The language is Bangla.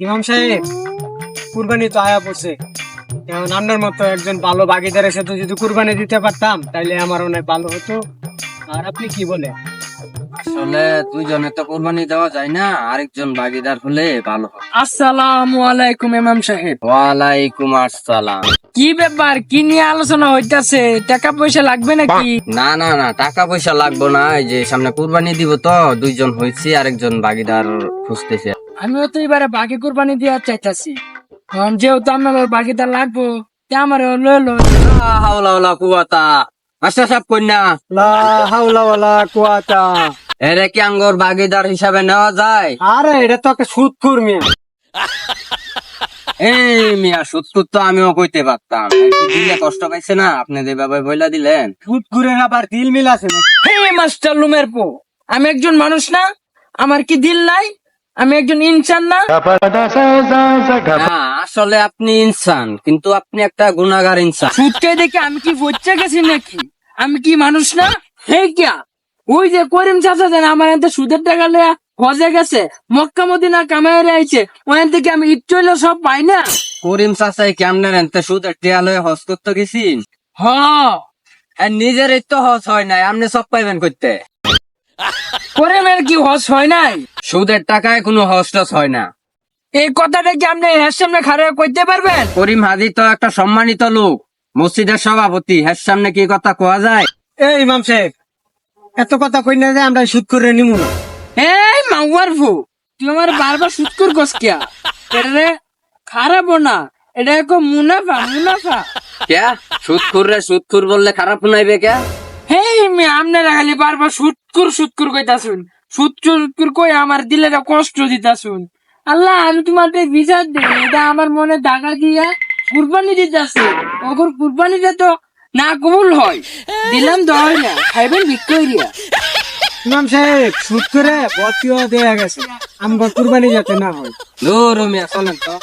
ইমাম সাহেব কুরবানি তো আয়া পড়ছে। এখন আপনার মতো একজন ভালো বাগিদারের সাথে যদি কুরবানি দিতে পারতাম তাহলে আমার অনেক ভালো হতো। আর আপনি কি বলেন? আসলে দুইজনে তো কোরবানি দেওয়া যায় না আরেকজন ভাগিদার হলে ভালো হয়। আসসালামু আলাইকুম ইমাম সাহেব। ওয়ালাইকুম আসসালাম। কি ব্যাপার? কি নিয়ে আলোচনা হইতাছে? টাকা পয়সা লাগবে নাকি? না না না টাকা পয়সা লাগবো না। এই যে সামনে কুরবানি দিব তো দুইজন হয়েছি আরেকজন ভাগিদার খুঁজতেছে। আমিও তো এবারে বাকি কুরবানি দেওয়ার চাইতাছি। কারণ যেহেতু আমার বাকিটা লাগবো তে আমার লইলো হাওলা কুওয়াতা। আচ্ছা সব কন্যা। লা হাওলা কুয়াতা এরে কি আঙ্গর ভাগিদার হিসাবে নেওয়া যায়? আরে এটা তো একটা সুদ কুরমি এই মিয়া সুৎকুর তো আমিও কইতে পারতাম। দিলে কষ্ট পাইছে না? আপনি যেভাবে বইলা দিলেন। সুদ কুরের আবার দিল মিল আছে হে মাস্টার লুমের পো আমি একজন মানুষ না আমার কি দিল নাই? আমি একজন ইনসান না? না আসলে আপনি ইনসান কিন্তু আপনি একটা গুনাগার ইনসান। সুদকে দেখে আমি কি বচ্চা গেছি নাকি? আমি কি মানুষ না? হে কিয়া? ওই যে করিম চাচা দেন আমার এতে সুদের টাকা লেয়া হজে গেছে মক্কা মদিনা কামাই আইছে ওখান থেকে আমি ইচ্ছু সব পাই না? করিম চাচাই কেমনের এনতে সুদের টিয়া লয়ে হজ করতে গেছি হ। আর নিজের তো হজ হয় নাই আপনি সব পাইবেন করতে করিমের কি হজ হয় নাই? সুদের টাকায় কোনো হজ টস হয় না। এই কথাটা কি আপনি এর সামনে খারাপ করতে পারবেন? করিম হাজি তো একটা সম্মানিত লোক। মসজিদের সভাপতি। হের সামনে কি কথা কোয়া যায়? এই ইমাম সাহেব এত কথা কই না যে আমরা সুদ করে নিমু এই মাউয়ার ফু তুই আমার বারবার সুদ কর গস কিয়া? রে খারাপ না। এটা এক মুনাফা মুনাফা। কে সুদ খুররে সুদ খুর বললে খারাপ শুনাইবে কে হেই মি আপনারা খালি বারবার সুৎকুর সুৎকুর কইতাছুন। সুৎ সুৎকুর কই আমার দিলে কষ্ট দিতাছুন। আল্লাহ আমি তোমাদের বিচার দিই এটা আমার মনে দাগা দিয়া কুরবানি দিতাছে ওগর কুরবানিটা তো না কবুল হয়। দিলাম দহরিয়া খাইবেন ভিক্টোরিয়া ইমাম সাহেব সুদ করে বতিও দেয়া গেছে। আমগো কুরবানি যাতে না হয়। দূর মিয়া চলেন তো।